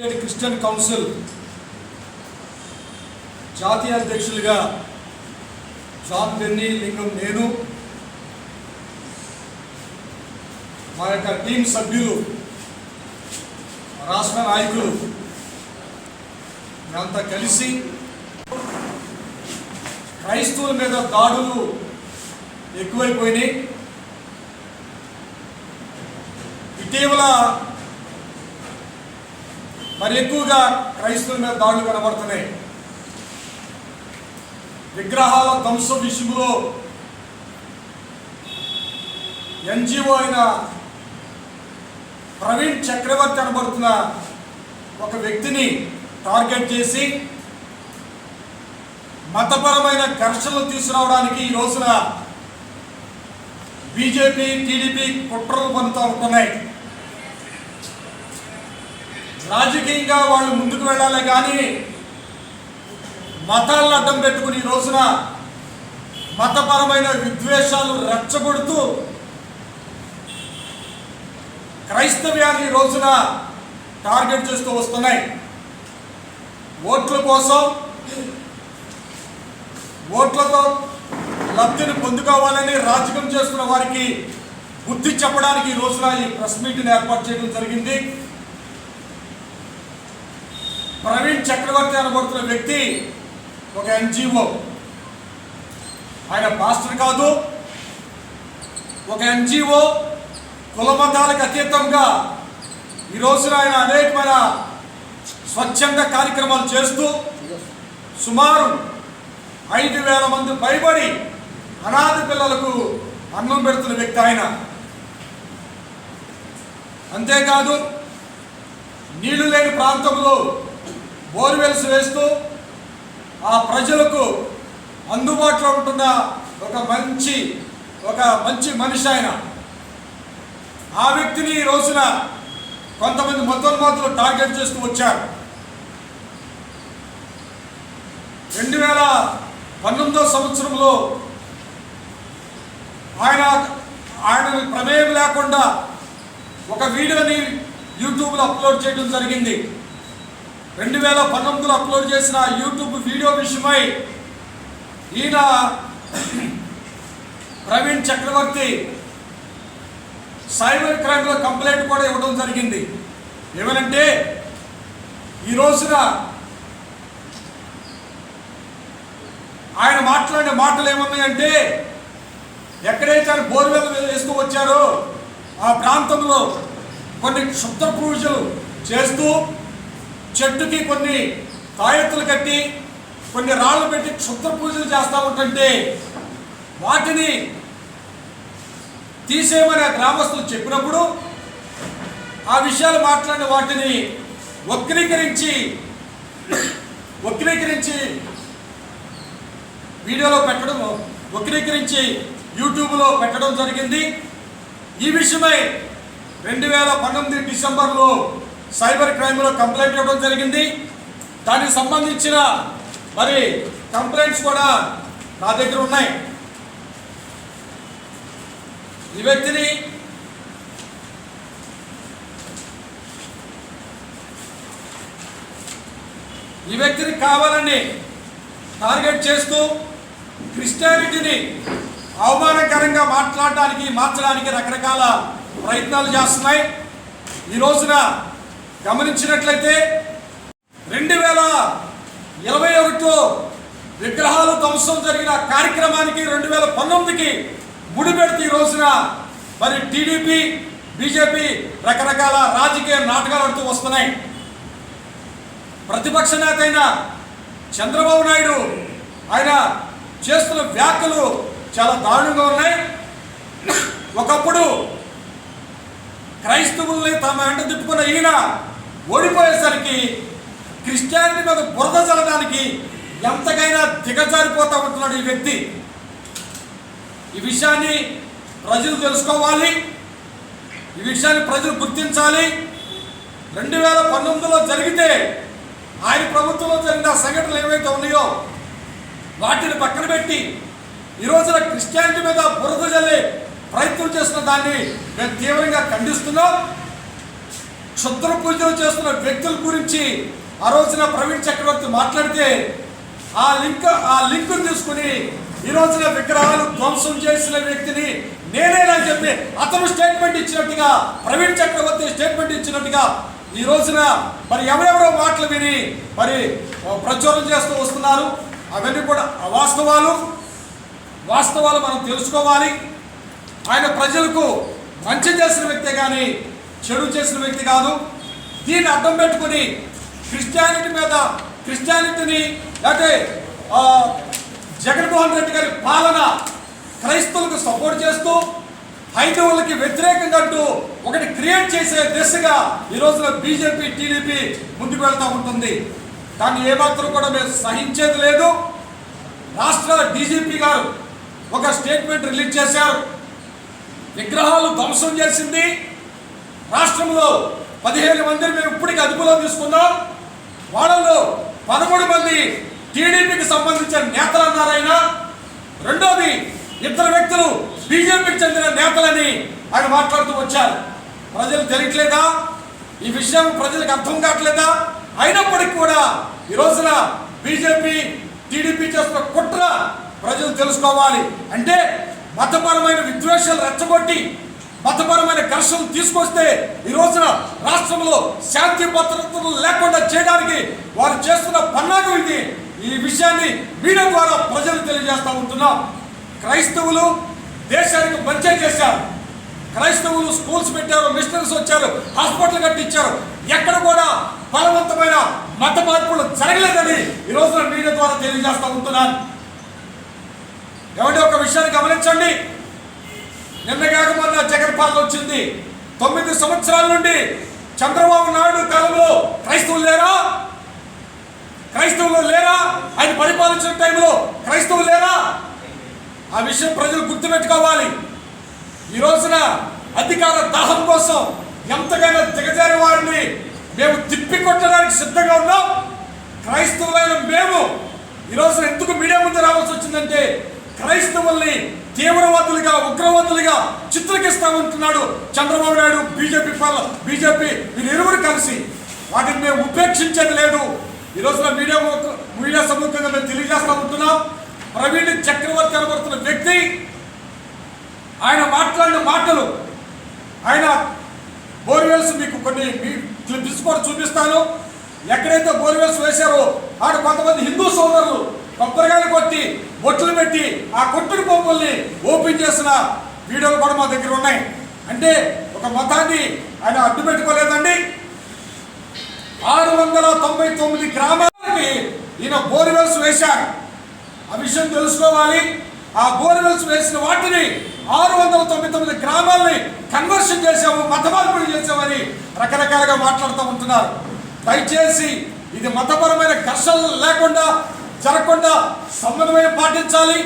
Christian council జాతీయ అధ్యక్షులుగా John Benny లింగం నేను మా యొక్క టీం సభ్యులు రాష్ట్ర నాయకులు మేమంతా కలిసి క్రైస్తవుల మీద దాడులు ఎక్కువైపోయినాయి. ఇటీవల మరి ఎక్కువగా క్రైస్తవుల మీద దాడులు కనబడుతున్నాయి. విగ్రహాల ధ్వంసం విషయంలో ఎన్జిఓ అయిన ప్రవీణ్ చక్రవర్తి కనబడుతున్న ఒక వ్యక్తిని టార్గెట్ చేసి మతపరమైన ఘర్షణలు తీసుకురావడానికి ఈ రోజున బీజేపీ టీడీపీ కుట్రలు పనుతూ ఉంటున్నాయి రాజకీయంగా వాళ్ళు ముందుకు వెళ్ళాలి కానీ మతాలను అడ్డం పెట్టుకుని ఈ రోజున మతపరమైన విద్వేషాలు రెచ్చగొడుతూ క్రైస్తవ్యాన్ని ఈ రోజున టార్గెట్ చేస్తూ వస్తున్నాయి. ఓట్ల కోసం ఓట్లతో లబ్ధిని పొందుకోవాలని రాజకీయం చేస్తున్న వారికి బుద్ధి చెప్పడానికి ఈ రోజున ఈ ప్రెస్ మీట్ని ఏర్పాటు చేయడం జరిగింది. ప్రవీణ్ చక్రవర్తి అనబడుతున్న వ్యక్తి ఒక ఎన్జిఓ. ఆయన పాస్టర్ కాదు. ఒక ఎన్జిఓ కులమతాలకు అతీతంగా ఈ రోజున ఆయన అనేకమైన స్వచ్ఛంద కార్యక్రమాలు చేస్తూ సుమారు ఐదు వేల మంది పైబడి అనాథ పిల్లలకు అన్నం పెడుతున్న వ్యక్తి ఆయన. అంతేకాదు నీళ్ళు లేని ప్రాంతంలో బోర్వెల్స్ వేస్తూ ఆ ప్రజలకు అందుబాటులో ఉంటున్న ఒక మంచి ఒక మంచి మనిషి ఆయన. ఆ వ్యక్తిని ఈ రోజున కొంతమంది మతోన్మాతులు టార్గెట్ చేస్తూ వచ్చారు. రెండు వేల పంతొమ్మిదో సంవత్సరంలో ఆయన ఆయన ప్రమేయం లేకుండా ఒక వీడియోని యూట్యూబ్లో అప్లోడ్ చేయడం జరిగింది. రెండు వేల పంతొమ్మిదిలో అప్లోడ్ చేసిన యూట్యూబ్ వీడియో విషయమై ఈయన ప్రవీణ్ చక్రవర్తి సైబర్ క్రైమ్లో కంప్లైంట్ కూడా ఇవ్వడం జరిగింది. ఏమనంటే ఈ రోజున ఆయన మాట్లాడే మాటలు ఏమున్నాయంటే ఎక్కడైతే ఆయన బోర్వెల్ వేస్తూ వచ్చారో ఆ ప్రాంతంలో కొన్ని క్షుద్ర పూజలు చేస్తూ చెట్టుకి కొన్ని తాయెత్తులు కట్టి కొన్ని రాళ్ళు పెట్టి క్షుద్ర పూజలు చేస్తూ ఉంటుంటే వాటిని తీసేయమని ఆ గ్రామస్తులు చెప్పినప్పుడు ఆ విషయాలు మాట్లాడిన వాటిని వక్రీకరించి వక్రీకరించి వీడియోలో పెట్టడం వక్రీకరించి యూట్యూబ్లో పెట్టడం జరిగింది. ఈ విషయమై రెండు వేల పంతొమ్మిది డిసెంబర్లో సైబర్ క్రైమ్లో కంప్లైంట్ ఇవ్వడం జరిగింది. దానికి సంబంధించిన మరి కంప్లైంట్స్ కూడా నా దగ్గర ఉన్నాయి. ఈ వ్యక్తిని ఈ వ్యక్తిని కావాలని టార్గెట్ చేస్తూ క్రిస్టియానిటీని అవమానకరంగా మాట్లాడడానికి మార్చడానికి రకరకాల ప్రయత్నాలు చేస్తున్నాయి. ఈ రోజున గమనించినట్లయితే రెండు వేల ఇరవై ఒకటిలో విగ్రహాలు ధ్వంసం జరిగిన కార్యక్రమానికి రెండు వేల పంతొమ్మిదికి ముడిపెడితే ఈ రోజున మరి టీడీపీ బీజేపీ రకరకాల రాజకీయ నాటకాలు ఆడుతూ వస్తున్నాయి. ప్రతిపక్ష నేత అయిన చంద్రబాబు నాయుడు ఆయన చేస్తున్న వ్యాఖ్యలు చాలా దారుణంగా ఉన్నాయి. ఒకప్పుడు క్రైస్తవుల్ని తమ వెంట తిప్పుకున్న ఈయన ఓడిపోయేసరికి క్రిస్టియానిటీ మీద బురద చల్లడానికి ఎంతకైనా దిగజారిపోతా ఉంటున్నాడు ఈ వ్యక్తి. ఈ విషయాన్ని ప్రజలు తెలుసుకోవాలి. ఈ విషయాన్ని ప్రజలు గుర్తించాలి. రెండు వేల పంతొమ్మిదిలో జరిగితే ఆయన ప్రభుత్వంలో జరిగిన సంఘటనలు ఏవైతే ఉన్నాయో వాటిని పక్కన పెట్టి ఈ రోజున క్రిస్టియానిటీ మీద బురద జల్లే ప్రయత్నం చేస్తున్న దాన్ని మేము తీవ్రంగా ఖండిస్తున్నాం. క్షుద్ర పూజలు చేస్తున్న వ్యక్తుల గురించి ఆ రోజున ప్రవీణ్ చక్రవర్తి మాట్లాడితే ఆ లింక్ ఆ లింక్ తీసుకుని ఈ రోజున విగ్రహాలు ధ్వంసం చేసిన వ్యక్తిని నేనేనని చెప్పి అతను స్టేట్మెంట్ ఇచ్చినట్టుగా ప్రవీణ్ చక్రవర్తి స్టేట్మెంట్ ఇచ్చినట్టుగా ఈ రోజున మరి ఎవరెవరో మాటలు విని మరి ఆ, ప్రచురణ చేస్తూ వస్తున్నారు. అవన్నీ కూడా వాస్తవాలు వాస్తవాలు మనం తెలుసుకోవాలి. ఆయన ప్రజలకు మంచి చేసిన వ్యక్తే కానీ చెడు చేసిన వ్యక్తి కాదు. దీన్ని అడ్డం పెట్టుకుని క్రిస్టియానిటీ మీద క్రిస్టియానిటీని లేకపోతే జగన్మోహన్ రెడ్డి గారి పాలన క్రైస్తవులకు సపోర్ట్ చేస్తూ హైందవులకి వ్యతిరేకంగా అంటూ ఒకటి క్రియేట్ చేసే దిశగా ఈ రోజున బీజేపీ టీడీపీ ముందుకు వెళ్తూ ఉంటుంది. దాన్ని ఏమాత్రం కూడా మేము సహించేది లేదు. రాష్ట్ర డీజీపీ గారు ఒక స్టేట్మెంట్ రిలీజ్ చేశారు. విగ్రహాలు ధ్వంసం చేసింది. రాష్ట్రంలో పదిహేను మందిని మేము ఇప్పటికి అదుపులో తీసుకున్నాం. వాళ్ళలో పదమూడు మంది టీడీపీకి సంబంధించిన నేతలు అన్నారు రెండోది ఇద్దరు వ్యక్తులు బీజేపీకి చెందిన నేతలని ఆయన మాట్లాడుతూ వచ్చారు. ప్రజలు తెలియట్లేదా? ఈ విషయం ప్రజలకు అర్థం కావట్లేదా? అయినప్పటికీ కూడా ఈ రోజున బీజేపీ టీడీపీ చేస్తున్న కుట్ర ప్రజలు తెలుసుకోవాలి. అంటే మతపరమైన విద్వేషాలు రెచ్చగొట్టి మతపరమైన ఘర్షణలు తీసుకొస్తే ఈ రోజున రాష్ట్రంలో శాంతి భద్రతలు లేకుండా చేయడానికి వారు చేస్తున్న పన్నాగం ఇది. ఈ విషయాన్ని మీడియా ద్వారా ప్రజలు తెలియజేస్తూ ఉంటున్నాం. క్రైస్తవులు దేశానికి మంచి చేశారు. క్రైస్తవులు స్కూల్స్ పెట్టారు మిషనరీస్ వచ్చారు హాస్పిటల్ కట్టించారు. ఎక్కడ కూడా బలవంతమైన మత మార్పులు జరగలేదని ఈ రోజున మీడియా ద్వారా తెలియజేస్తూ ఉంటున్నాను. ఏమంటే ఒక విషయాన్ని గమనించండి. నిన్న కాక మొన్న జగన్ పాలన వచ్చింది. తొమ్మిది సంవత్సరాల నుండి చంద్రబాబు నాయుడు కాలంలో క్రైస్తవులు లేరా? క్రైస్తవులు లేరా? ఆయన పరిపాలించిన టైంలో క్రైస్తవులు లేరా? ఆ విషయం ప్రజలు గుర్తుపెట్టుకోవాలి. ఈ రోజున అధికార దాహం కోసం ఎంతగానో దిగజారి వారిని మేము తిప్పి కొట్టడానికి సిద్ధంగా ఉన్నాం. క్రైస్తవులైన మేము ఈ రోజున ఎందుకు మీడియా ముందు రావాల్సి వచ్చిందంటే క్రైస్తవుల్ని తీవ్రవాదులుగా ఉగ్రవాదులుగా చిత్రకిస్తామంటున్నాడు చంద్రబాబు నాయుడు బీజేపీ పాల బీజేపీ వీరిరువురు కలిసి. వాటిని మేము ఉపేక్షించేది లేదు. ఈ రోజున మీడియా మీడియా సముఖంగా మేము తెలియజేస్తా ఉంటున్నాం. ప్రవీణ్ చక్రవర్తి అనబడుతున్న వ్యక్తి ఆయన మాట్లాడిన మాటలు ఆయన బోర్వెల్స్ మీకు కొన్ని క్లిప్స్ కూడా చూపిస్తాను. ఎక్కడైతే బోర్వెల్స్ వేశారో ఆడ కొంతమంది హిందూ సోదరులు కొబ్బరికాయలు కొట్టి బొట్లు పెట్టి ఆ కొట్టుడు బొమ్మల్ని ఓపెన్ చేసిన వీడియోలు కూడా మా దగ్గర ఉన్నాయి. అంటే ఒక మతాన్ని ఆయన అడ్డు పెట్టుకోలేదండి. ఆరు వందల తొంభై తొమ్మిది గ్రామాలకి ఈయన బోర్వెల్స్ వేశారు. ఆ విషయం తెలుసుకోవాలి. ఆ బోర్వెల్స్ వేసిన వాటిని ఆరు వందల తొంభై తొమ్మిది గ్రామాల్ని కన్వర్షన్ చేసాము మతమార్పులు చేసామని రకరకాలుగా మాట్లాడుతూ ఉంటున్నారు. దయచేసి ఇది మతపరమైన ఘర్షణలు లేకుండా జరగకుండా సమన్వయం పాటించాలి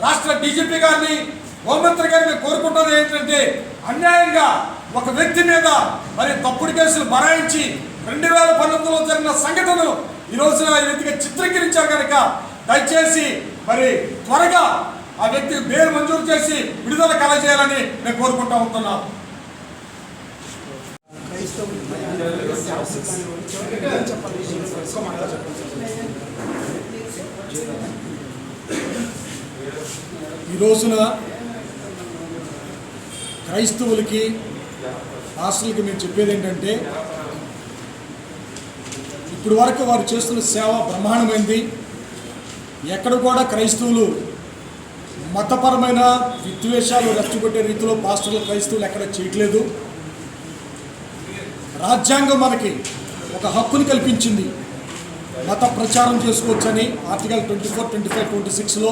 రాష్ట్ర డీజీపీ గారిని హోంమంత్రి గారిని కోరుకుంటున్నది ఏంటంటే అన్యాయంగా ఒక వ్యక్తి మీద మరి తప్పుడు కేసులు బరాయించి రెండు వేల పంతొమ్మిదిలో జరిగిన సంఘటనలు ఈ రోజున ఈ వ్యక్తిగా చిత్రీకరించారు కనుక దయచేసి మరి త్వరగా ఆ వ్యక్తి బెయిల్ మంజూరు చేసి విడుదల కలజేయాలని మేము కోరుకుంటా ఉంటున్నాం ఈ రోజున క్రైస్తవులకి హాస్టల్కి మేము చెప్పేది ఏంటంటే ఇప్పుడు వరకు వారు చేస్తున్న సేవ బ్రహ్మాండమైంది. ఎక్కడ కూడా క్రైస్తవులు మతపరమైన విద్వేషాలు రెచ్చగొట్టే రీతిలో పాస్టర్లు క్రైస్తవులు ఎక్కడ చేయట్లేదు. రాజ్యాంగం మనకి ఒక హక్కుని కల్పించింది. మత ప్రచారం చేసుకోవచ్చని article twenty four twenty five twenty సిక్స్లో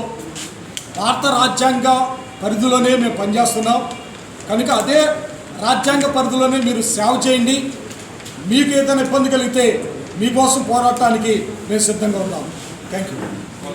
భారత రాజ్యాంగ పరిధిలోనే మేము పనిచేస్తున్నాం. కనుక అదే రాజ్యాంగ పరిధిలోనే మీరు సేవ చేయండి. మీకు ఏదైనా ఇబ్బంది కలిగితే మీకోసం పోరాటానికి మేము సిద్ధంగా ఉన్నాం. Thank you